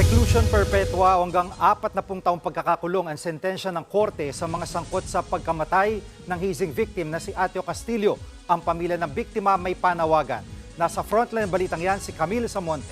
Reclusion perpetua o hanggang apat na pung taong pagkakakulong ang sentensya ng korte sa mga sangkot sa pagkamatay ng hazing victim na si Ateo Castillo. Ang pamilya ng biktima may panawagan. Nasa frontline balitang yan si Camille Samonte.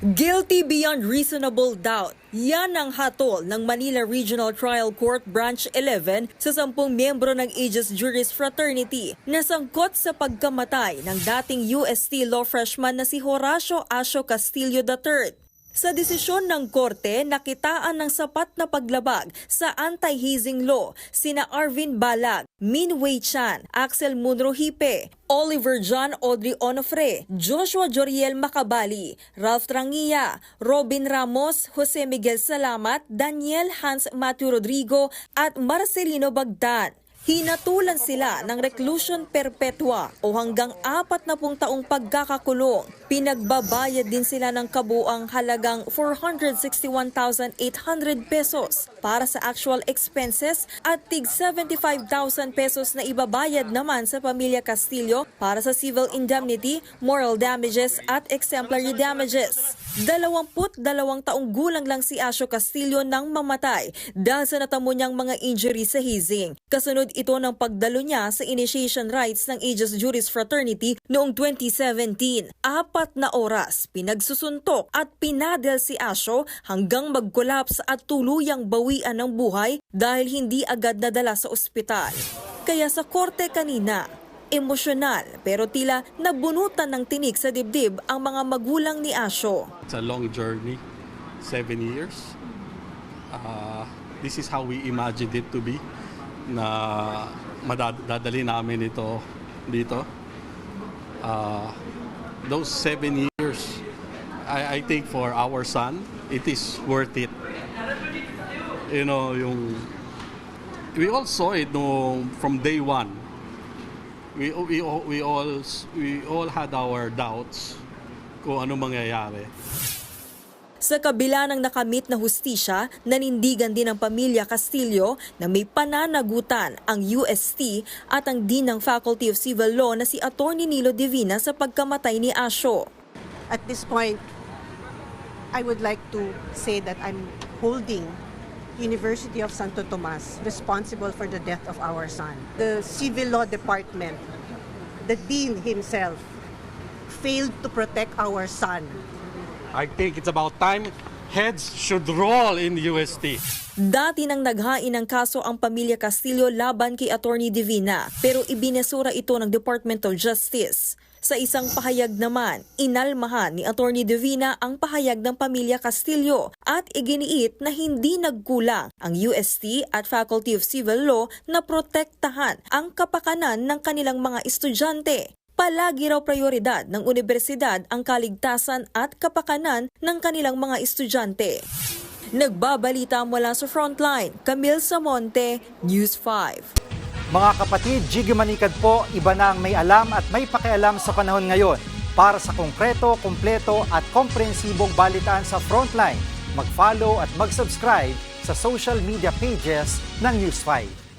Guilty beyond reasonable doubt. Yan ang hatol ng Manila Regional Trial Court Branch 11 sa sampung miyembro ng Aegis Juris Fraternity na sangkot sa pagkamatay ng dating UST law freshman na si Horacio Asio Castillo III. Sa desisyon ng korte, nakitaan ng sapat na paglabag sa anti-hazing law sina Arvin Balag, Min Wei Chan, Axel Munro Hipe, Oliver John Audrey Onofre, Joshua Joriel Macabali, Ralph Trangia, Robin Ramos, Jose Miguel Salamat, Daniel Hans Matthew Rodrigo at Marcelino Bagdan. Hinatulan sila ng reclusion perpetua o hanggang apat na pung taong pagkakakulong. Pinagbabayad din sila ng kabuang halagang 461,800 pesos para sa actual expenses at tig 75,000 pesos na ibabayad naman sa pamilya Castillo para sa civil indemnity, moral damages at exemplary damages. Dalawamput dalawang taong gulang lang si Asio Castillo nang mamatay dahil sa natamo niyang mga injury sa hazing. Kasunod ito ng pagdalo niya sa initiation rites ng Aegis Juris Fraternity noong 2017. Apat na oras pinagsusuntok at pinadel si Asio hanggang mag-collapse at tuluyang bawian ng buhay dahil hindi agad nadala sa ospital. Kaya sa korte kanina, emosyonal pero tila nabunutan ng tinik sa dibdib ang mga magulang ni Asio. It's a long journey, seven years. Uh, this is how we imagined it to be na madadali namin ito dito. Uh, those seven years, I, I think for our son, it is worth it. You know, yung we all saw it no, from day one. We, we, we, all, we all had our doubts kung ano mangyayari. Sa kabila ng nakamit na hustisya, nanindigan din ang pamilya Castillo na may pananagutan ang UST at ang Dean ng Faculty of Civil Law na si Atty. Nilo Divina sa pagkamatay ni Asio. At this point, I would like to say that I'm holding University of Santo Tomas responsible for the death of our son. The Civil Law Department, the dean himself, failed to protect our son. I think it's about time heads should roll in UST. Dati nang naghain ng kaso ang pamilya Castillo laban kay Attorney Divina pero ibinesura ito ng Department of Justice. Sa isang pahayag naman, inalmahan ni Attorney Divina ang pahayag ng pamilya Castillo at iginiit na hindi nagkulang ang UST at Faculty of Civil Law na protektahan ang kapakanan ng kanilang mga estudyante. Palagi raw prioridad ng universidad ang kaligtasan at kapakanan ng kanilang mga estudyante. Nagbabalita mula sa Frontline, Camille Samonte, News 5. Mga kapatid, Jiggy Manikad po, iba na ang may alam at may pakialam sa panahon ngayon. Para sa konkreto, kumpleto at komprehensibong balitaan sa Frontline, mag-follow at mag-subscribe sa social media pages ng News 5.